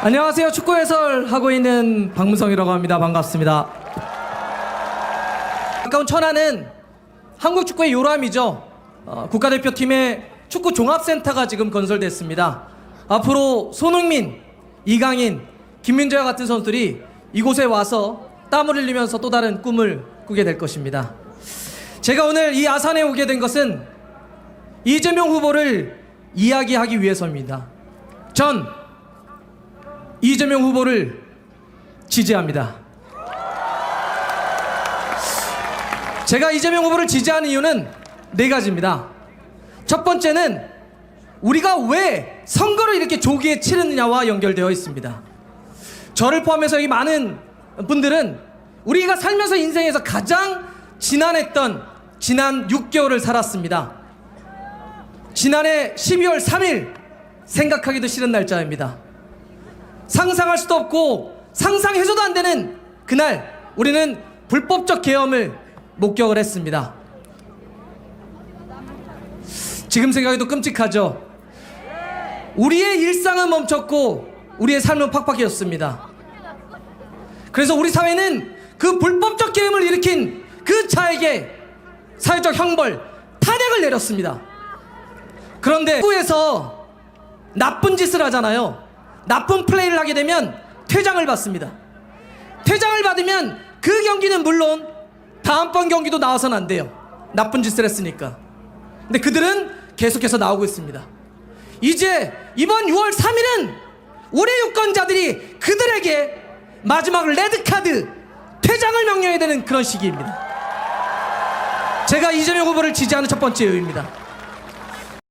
안녕하세요. 축구 해설하고 있는 박문성이라고 합니다. 반갑습니다. 가까운 천안은 한국 축구의 요람이죠. 어, 국가대표팀의 축구 종합센터가 지금 건설됐습니다. 앞으로 손흥민, 이강인, 김민재와 같은 선수들이 이곳에 와서 땀을 흘리면서 또 다른 꿈을 꾸게 될 것입니다. 제가 오늘 이 아산에 오게 된 것은 이재명 후보를 이야기하기 위해서입니다. 전 이재명 후보를 지지합니다. 제가 이재명 후보를 지지하는 이유는 네 가지입니다. 첫 번째는 우리가 왜 선거를 이렇게 조기에 치르느냐와 연결되어 있습니다. 저를 포함해서 여기 많은 분들은 우리가 살면서 인생에서 가장 지난했던 지난 6개월을 살았습니다. 지난해 12월 3일 생각하기도 싫은 날짜입니다. 상상할 수도 없고 상상해서도 안 되는 그날 우리는 불법적 계엄을 목격을 했습니다. 지금 생각해도 끔찍하죠. 우리의 일상은 멈췄고 우리의 삶은 팍팍해졌습니다. 그래서 우리 사회는 그 불법적 계엄을 일으킨 그 자에게 사회적 형벌, 탄핵을 내렸습니다. 그런데 후에서 나쁜 짓을 하잖아요. 나쁜 플레이를 하게 되면 퇴장을 받습니다. 퇴장을 받으면 그 경기는 물론 다음번 경기도 나와서는 안 돼요. 나쁜 짓을 했으니까. 근데 그들은 계속해서 나오고 있습니다. 이제 이번 6월 3일은 올해 유권자들이 그들에게 마지막 레드카드 퇴장을 명령해야 되는 그런 시기입니다. 제가 이재명 후보를 지지하는 첫 번째 이유입니다.